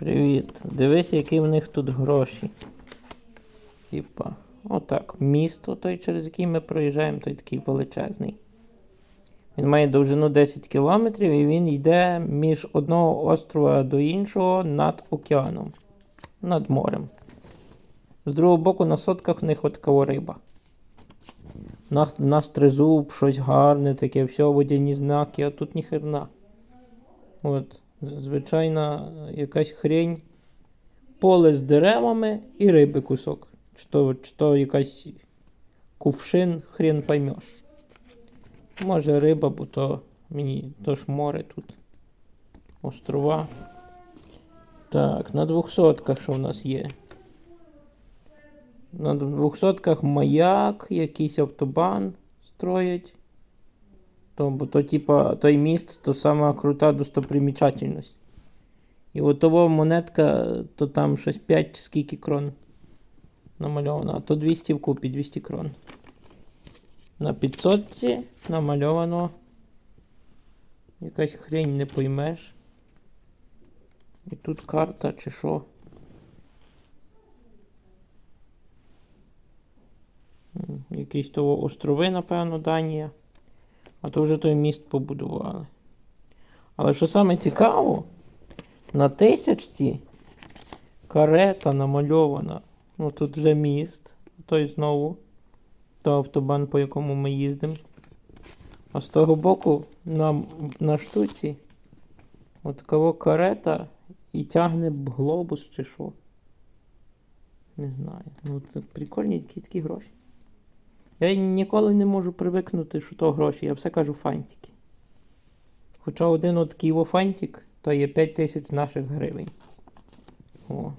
Привіт. Дивись, які в них тут гроші. Типа, отак. Місто, той, через який ми проїжджаємо, той такий величезний. Він має довжину 10 кілометрів і він йде між одного острова до іншого над океаном, над морем. З другого боку, на сотках в них от така риба. На, на стризуб, щось гарне, таке, все, водяні знаки, а тут ніхрена. От, звичайна якась хрень. Поле з деревами і риби кусок. Чи то, чи то якась кувшин, хрен поймеш. Може риба, бо то мені то ж море тут. Острова. Так, на двохсотках що в нас є? На двохсотках маяк, якийсь автобан строять. То, бо то, типа, той міст, то сама крута достопримічательність. І от того монетка, то там щось 5 чи скільки крон намальовано, а то 200 в купі, 200 крон. На 500 намальовано якась хрень не поймеш. І тут карта чи що. Якісь того острови, напевно, Данія. А то вже той міст побудували. Але що саме цікаво, на тисячці карета намальована. Ну тут вже міст, той знову. То автобан, по якому ми їздимо. А з того боку на, на штуці от такого карета і тягне глобус чи що. Не знаю. Ну це прикольні якісь гроші. Я ніколи не можу привикнути, що то гроші. Я все кажу фантики. Хоча один от Києво фантик, то є 5 тисяч наших гривень. О.